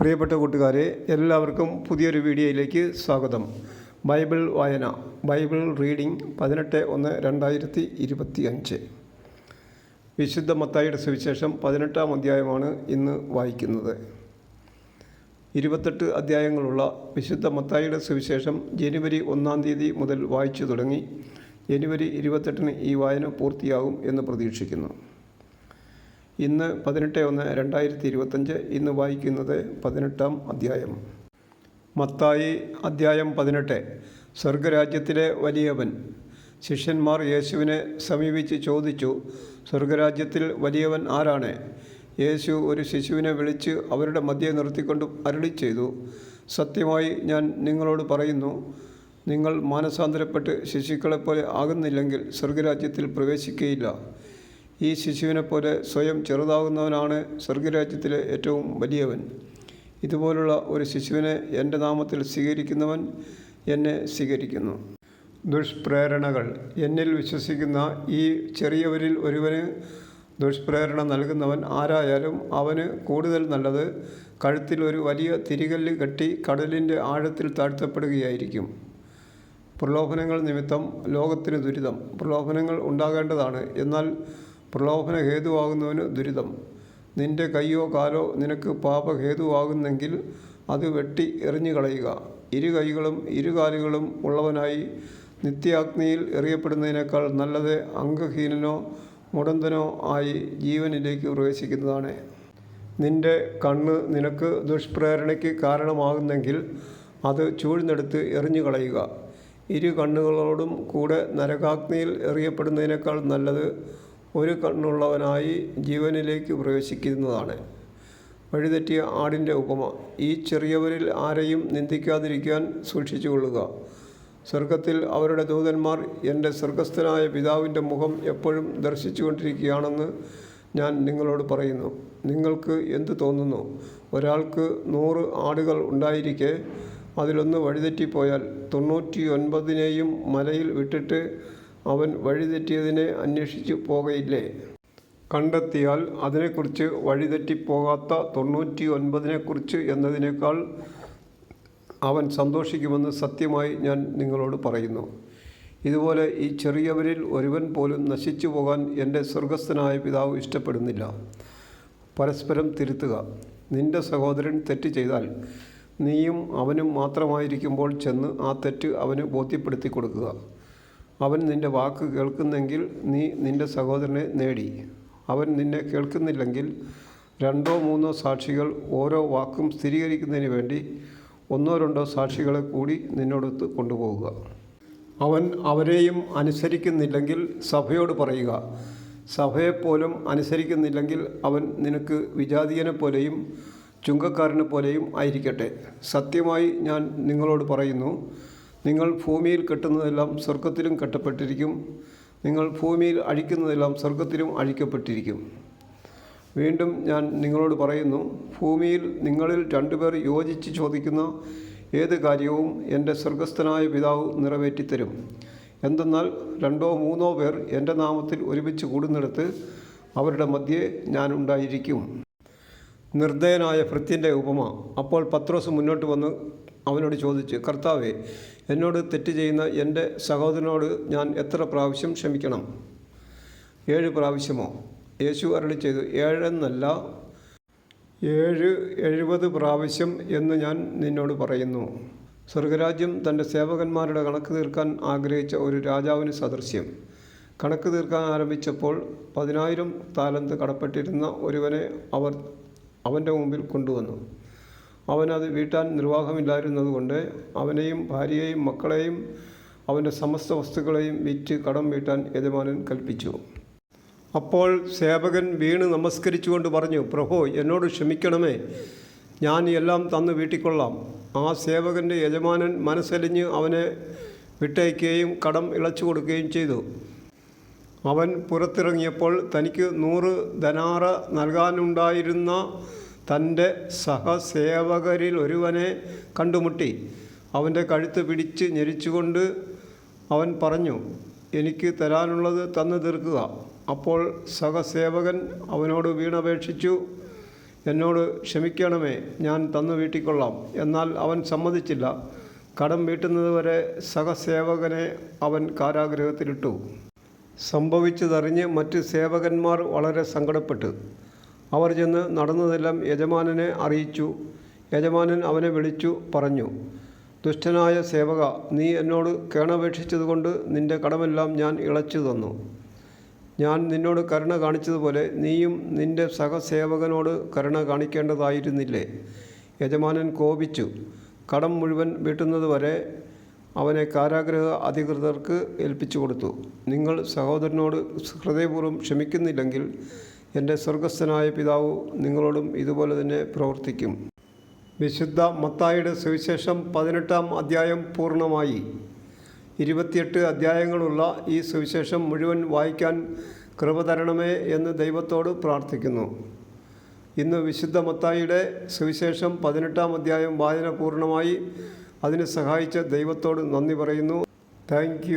പ്രിയപ്പെട്ട കൂട്ടുകാരെ എല്ലാവർക്കും പുതിയൊരു വീഡിയോയിലേക്ക് സ്വാഗതം. ബൈബിൾ വായന ബൈബിൾ റീഡിംഗ് പതിനെട്ട് ഒന്ന് രണ്ടായിരത്തി ഇരുപത്തി അഞ്ച് വിശുദ്ധ മത്തായിയുടെ സുവിശേഷം പതിനെട്ടാം അധ്യായമാണ് ഇന്ന് വായിക്കുന്നത്. ഇരുപത്തെട്ട് അധ്യായങ്ങളുള്ള വിശുദ്ധ മത്തായിയുടെ സുവിശേഷം ജനുവരി ഒന്നാം തീയതി മുതൽ വായിച്ചു തുടങ്ങി ജനുവരി ഇരുപത്തെട്ടിന് ഈ വായന പൂർത്തിയാകും എന്ന് പ്രതീക്ഷിക്കുന്നു. ഇന്ന് പതിനെട്ട് ഒന്ന് രണ്ടായിരത്തി ഇരുപത്തഞ്ച് ഇന്ന് വായിക്കുന്നത് പതിനെട്ടാം അധ്യായം. മത്തായി അധ്യായം പതിനെട്ട്. സ്വർഗരാജ്യത്തിലെ വലിയവൻ. ശിഷ്യന്മാർ യേശുവിനെ സമീപിച്ച് ചോദിച്ചു സ്വർഗരാജ്യത്തിൽ വലിയവൻ ആരാണ്? യേശു ഒരു ശിശുവിനെ വിളിച്ച് അവരുടെ മധ്യേ നിർത്തിക്കൊണ്ട് അരുളി ചെയ്തു സത്യമായി ഞാൻ നിങ്ങളോട് പറയുന്നു നിങ്ങൾ മാനസാന്തരപ്പെട്ട് ശിശുക്കളെപ്പോലെ ആകുന്നില്ലെങ്കിൽ സ്വർഗരാജ്യത്തിൽ പ്രവേശിക്കുകയില്ല ഈ ശിശുവിനെപ്പോലെ സ്വയം ചെറുതാകുന്നവനാണ് സ്വർഗരാജ്യത്തിലെ ഏറ്റവും വലിയവൻ. ഇതുപോലുള്ള ഒരു ശിശുവിനെ എന്റെ നാമത്തിൽ സ്വീകരിക്കുന്നവൻ എന്നെ സ്വീകരിക്കുന്നു. ദുഷ്പ്രേരണകൾ. എന്നിൽ വിശ്വസിക്കുന്ന ഈ ചെറിയവരിൽ ഒരുവന് ദുഷ്പ്രേരണ നൽകുന്നവൻ ആരായാലും അവന് കൂടുതൽ നല്ലത് കഴുത്തിൽ ഒരു വലിയ തിരികല്ല് കെട്ടി കടലിന്റെ ആഴത്തിൽ താഴ്ത്തപ്പെടുകയായിരിക്കും. പ്രലോഭനങ്ങൾ നിമിത്തം ലോകത്തിന് ദുരിതം. പ്രലോഭനങ്ങൾ ഉണ്ടാകേണ്ടതാണ്. എന്നാൽ പ്രലോഭന ഹേതുവാകുന്നവന് ദുരിതം. നിന്റെ കൈയോ കാലോ നിനക്ക് പാപഹേതുവാകുന്നെങ്കിൽ അത് വെട്ടി എറിഞ്ഞു കളയുക ഇരു കൈകളും ഇരു കാലുകളും ഉള്ളവനായി നിത്യാഗ്നിയിൽ എറിയപ്പെടുന്നതിനേക്കാൾ നല്ലത് അംഗഹീനനോ മുടന്തനോ ആയി ജീവനിലേക്ക് പ്രവേശിക്കുന്നതാണ്. നിന്റെ കണ്ണ് നിനക്ക് ദുഷ്പ്രേരണയ്ക്ക് കാരണമാകുന്നെങ്കിൽ അത് ചൂഴ്ന്നെടുത്ത് എറിഞ്ഞു കളയുക ഇരു കണ്ണുകളോടും കൂടെ നരകാഗ്നിയിൽ എറിയപ്പെടുന്നതിനേക്കാൾ നല്ലത് ഒരു കണ്ണുള്ളവനായി ജീവനിലേക്ക് പ്രവേശിക്കുന്നതാണ്. വഴിതെറ്റിയ ആടിന്റെ ഉപമ. ഈ ചെറിയവരിൽ ആരെയും നിന്ദിക്കാതിരിക്കാൻ സൂക്ഷിച്ചുകൊള്ളുക. സ്വർഗത്തിൽ അവരുടെ ദൂതന്മാർ എന്റെ സ്വർഗസ്ഥനായ പിതാവിന്റെ മുഖം എപ്പോഴും ദർശിച്ചുകൊണ്ടിരിക്കുകയാണെന്ന് ഞാൻ നിങ്ങളോട് പറയുന്നു. നിങ്ങൾക്ക് എന്ത് തോന്നുന്നു? ഒരാൾക്ക് നൂറ് ആടുകൾ ഉണ്ടായിരിക്കെ അതിലൊന്ന് വഴിതെറ്റിപ്പോയാൽ തൊണ്ണൂറ്റി ഒൻപതിനെയും മലയിൽ വിട്ടിട്ട് അവൻ വഴിതെറ്റിയതിനെ അന്വേഷിച്ചു പോകയില്ലേ? കണ്ടെത്തിയാൽ അതിനെക്കുറിച്ച് വഴിതെറ്റിപ്പോകാത്ത തൊണ്ണൂറ്റി ഒൻപതിനെക്കുറിച്ച് എന്നതിനേക്കാൾ അവൻ സന്തോഷിക്കുമെന്ന് സത്യമായി ഞാൻ നിങ്ങളോട് പറയുന്നു. ഇതുപോലെ ഈ ചെറിയവരിൽ ഒരുവൻ പോലും നശിച്ചു പോകാൻ എന്റെ സ്വർഗസ്ഥനായ പിതാവ് ഇഷ്ടപ്പെടുന്നില്ല. പരസ്പരം തിരുത്തുക. നിന്റെ സഹോദരൻ തെറ്റ് ചെയ്താൽ നീയും അവനും മാത്രമായിരിക്കുമ്പോൾ ചെന്ന് ആ തെറ്റ് അവന് ബോധ്യപ്പെടുത്തി കൊടുക്കുക അവൻ നിന്റെ വാക്ക് കേൾക്കുന്നെങ്കിൽ നീ നിന്റെ സഹോദരനെ നേടി. അവൻ നിന്നെ കേൾക്കുന്നില്ലെങ്കിൽ രണ്ടോ മൂന്നോ സാക്ഷികൾ ഓരോ വാക്കും സ്ഥിരീകരിക്കുന്നതിന് വേണ്ടി ഒന്നോ രണ്ടോ സാക്ഷികളെ കൂടി നിന്നോടൊത്ത് കൊണ്ടുപോകുക അവൻ അവരെയും അനുസരിക്കുന്നില്ലെങ്കിൽ സഭയോട് പറയുക. സഭയെപ്പോലും അനുസരിക്കുന്നില്ലെങ്കിൽ അവൻ നിനക്ക് വിജാതീയനെ പോലെയും ചുങ്കക്കാരനെ പോലെയും ആയിരിക്കട്ടെ. സത്യമായി ഞാൻ നിങ്ങളോട് പറയുന്നു നിങ്ങൾ ഭൂമിയിൽ കെട്ടുന്നതെല്ലാം സ്വർഗത്തിലും കെട്ടപ്പെട്ടിരിക്കും. നിങ്ങൾ ഭൂമിയിൽ അഴിക്കുന്നതെല്ലാം സ്വർഗത്തിലും അഴിക്കപ്പെട്ടിരിക്കും. വീണ്ടും ഞാൻ നിങ്ങളോട് പറയുന്നു ഭൂമിയിൽ നിങ്ങളിൽ രണ്ടുപേർ യോജിച്ച് ചോദിക്കുന്ന ഏത് കാര്യവും എന്റെ സ്വർഗസ്ഥനായ പിതാവ് നിറവേറ്റിത്തരും. എന്തെന്നാൽ രണ്ടോ മൂന്നോ പേർ എന്റെ നാമത്തിൽ ഒരുമിച്ച് കൂടുന്നിടത്ത് അവരുടെ മധ്യേ ഞാനുണ്ടായിരിക്കും നിർദ്ദയനായ ഭൃത്യന്റെ ഉപമ. അപ്പോൾ പത്രോസ് മുന്നോട്ട് വന്ന് അവനോട് ചോദിച്ചു കർത്താവെ എന്നോട് തെറ്റ് ചെയ്യുന്ന എന്റെ സഹോദരനോട് ഞാൻ എത്ര പ്രാവശ്യം ക്ഷമിക്കണം? ഏഴ് പ്രാവശ്യമോ? യേശു അരളി ചെയ്തു ഏഴെന്നല്ല ഏഴ് എഴുപത് പ്രാവശ്യം എന്ന് ഞാൻ നിന്നോട് പറയുന്നു. സ്വർഗരാജ്യം തന്റെ സേവകന്മാരുടെ കണക്ക് തീർക്കാൻ ആഗ്രഹിച്ച ഒരു രാജാവിന് സദൃശ്യം. കണക്ക് തീർക്കാൻ ആരംഭിച്ചപ്പോൾ പതിനായിരം താലന്ത് കടപ്പെട്ടിരുന്ന ഒരുവനെ അവർ അവന്റെ മുമ്പിൽ കൊണ്ടുവന്നു. അവനത് വീട്ടാൻ നിർവാഹമില്ലായിരുന്നതുകൊണ്ട് അവനെയും ഭാര്യയെയും മക്കളെയും അവന്റെ സമസ്ത വസ്തുക്കളെയും വിറ്റ് കടം വീട്ടാൻ യജമാനൻ കൽപ്പിച്ചു. അപ്പോൾ സേവകൻ വീണ് നമസ്കരിച്ചുകൊണ്ട് പറഞ്ഞു പ്രഭോ എന്നോട് ക്ഷമിക്കണമേ. ഞാൻ എല്ലാം തന്ന് വീട്ടിക്കൊള്ളാം. ആ സേവകന്റെ യജമാനൻ മനസ്സലിഞ്ഞ് അവനെ വിട്ടയക്കുകയും കടം ഇളച്ചു കൊടുക്കുകയും ചെയ്തു. അവൻ പുറത്തിറങ്ങിയപ്പോൾ തനിക്ക് നൂറ് ധനാറ നൽകാനുണ്ടായിരുന്ന തന്റെ സഹസേവകരിൽ ഒരുവനെ കണ്ടുമുട്ടി. അവന്റെ കഴുത്ത് പിടിച്ച് ഞെരിച്ചുകൊണ്ട് അവൻ പറഞ്ഞു എനിക്ക് തരാനുള്ളത് തന്നു തീർക്കുക. അപ്പോൾ സഹസേവകൻ അവനോട് വീണപേക്ഷിച്ചു എന്നോട് ക്ഷമിക്കണമേ ഞാൻ തന്നു വീട്ടിക്കൊള്ളാം. എന്നാൽ അവൻ സമ്മതിച്ചില്ല. കടം വീട്ടുന്നതുവരെ സഹസേവകനെ അവൻ കാരാഗ്രഹത്തിലിട്ടു. സംഭവിച്ചതറിഞ്ഞ് മറ്റ് സേവകന്മാർ വളരെ സങ്കടപ്പെട്ടു. അവർ ചെന്ന് നടന്നതെല്ലാം യജമാനനെ അറിയിച്ചു. യജമാനൻ അവനെ വിളിച്ചു പറഞ്ഞു ദുഷ്ടനായ സേവക നീ എന്നോട് കേണപേക്ഷിച്ചതുകൊണ്ട് നിന്റെ കടമെല്ലാം ഞാൻ ഇളച്ചു തന്നു. ഞാൻ നിന്നോട് കരുണ കാണിച്ചതുപോലെ നീയും നിന്റെ സഹസേവകനോട് കരുണ കാണിക്കേണ്ടതായിരുന്നില്ലേ? യജമാനൻ കോപിച്ചു. കടം മുഴുവൻ വീട്ടുന്നതുവരെ അവനെ കാരാഗ്രഹ അധികൃതർക്ക് ഏൽപ്പിച്ചു കൊടുത്തു. നിങ്ങൾ സഹോദരനോട് ഹൃദയപൂർവം ക്ഷമിക്കുന്നില്ലെങ്കിൽ എന്റെ സ്വർഗസ്ഥനായ പിതാവ് നിങ്ങളോടും ഇതുപോലെ തന്നെ പ്രവർത്തിക്കും. വിശുദ്ധ മത്തായിയുടെ സുവിശേഷം പതിനെട്ടാം അധ്യായം പൂർണമായി. ഇരുപത്തിയെട്ട് അധ്യായങ്ങളുള്ള ഈ സുവിശേഷം മുഴുവൻ വായിക്കാൻ കൃപ തരണമേ എന്ന് ദൈവത്തോട് പ്രാർത്ഥിക്കുന്നു. ഇന്ന് വിശുദ്ധ മത്തായിയുടെ സുവിശേഷം പതിനെട്ടാം അധ്യായം വായന പൂർണമായി. അതിനെ സഹായിച്ച ദൈവത്തോട് നന്ദി പറയുന്നു. താങ്ക്